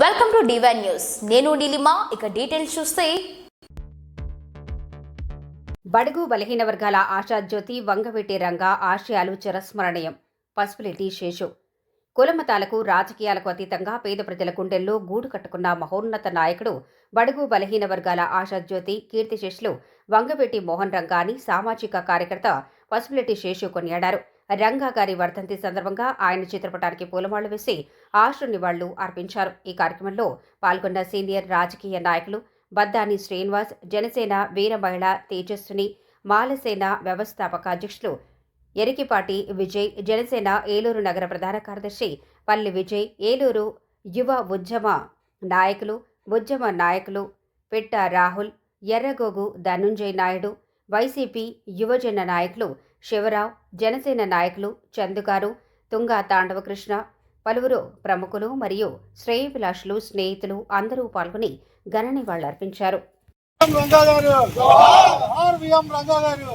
Welcome to divine news నేను నీలిమా ఇక details చూస్తే. బడుగు బలహీన వర్గాల ఆశాజ్యోతి వంగవీటి రంగ ఆశయాలు చిరస్మరణీయం. పసిపిలిటీ శేషు. కులమతాలకు రాజకీయాలకు అతీతంగా పేద ప్రజల గుండెల్లో గూడు కట్టుకున్న మహోన్నత నాయకుడు బడుగు బలహీన వర్గాల ఆశాజ్యోతి కీర్తిశేషులు వంగవీటి మోహన్ రంగాని సామాజిక కార్యకర్త పసిపిలిటీ శేషు కొనియాడారు. రంగా గారి వర్ధంతి సందర్భంగా ఆయన చిత్రపటానికి పూలమాళ్ళు వేసి ఆశ్రు నివాళులు అర్పించారు. ఈ కార్యక్రమంలో పాల్గొన్న సీనియర్ రాజకీయ నాయకులు బద్దాని శ్రీనివాస్ జనసేన వీర మహిళ తేజస్విని మాలసేన వ్యవస్థాపక అధ్యక్షులు ఎరికిపాటి విజయ్ జనసేన ఏలూరు నగర ప్రధాన కార్యదర్శి పల్లి విజయ్ ఏలూరు యువ ఉద్యమ నాయకులు ఉద్యమ నాయకులు పిట్ట రాహుల్ ఎర్రగోగు ధనుంజయ్ నాయుడు వైసీపీ యువజన నాయకులు శివరావు జనసేన నాయకులు చందుగారు తుంగా తాండవకృష్ణ పలువురు ప్రముఖులు మరియు శ్రేయభిలాషులు స్నేహితులు అందరూ పాల్గొని ఘన నివాళులర్పించారు గారు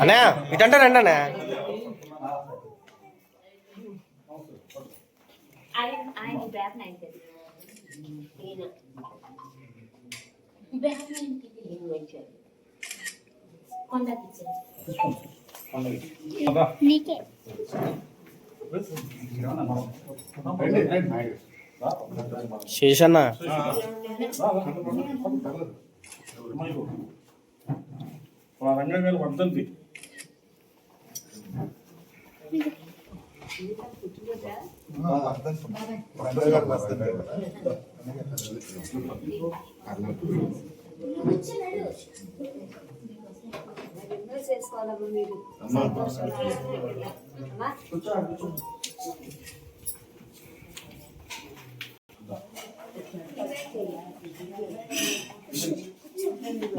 అన్నా ఇటంటే రండి అన్నా నీకే. శేషన్న. రంగా గారు వర్ధంతి చేసుకోవాలి మీరు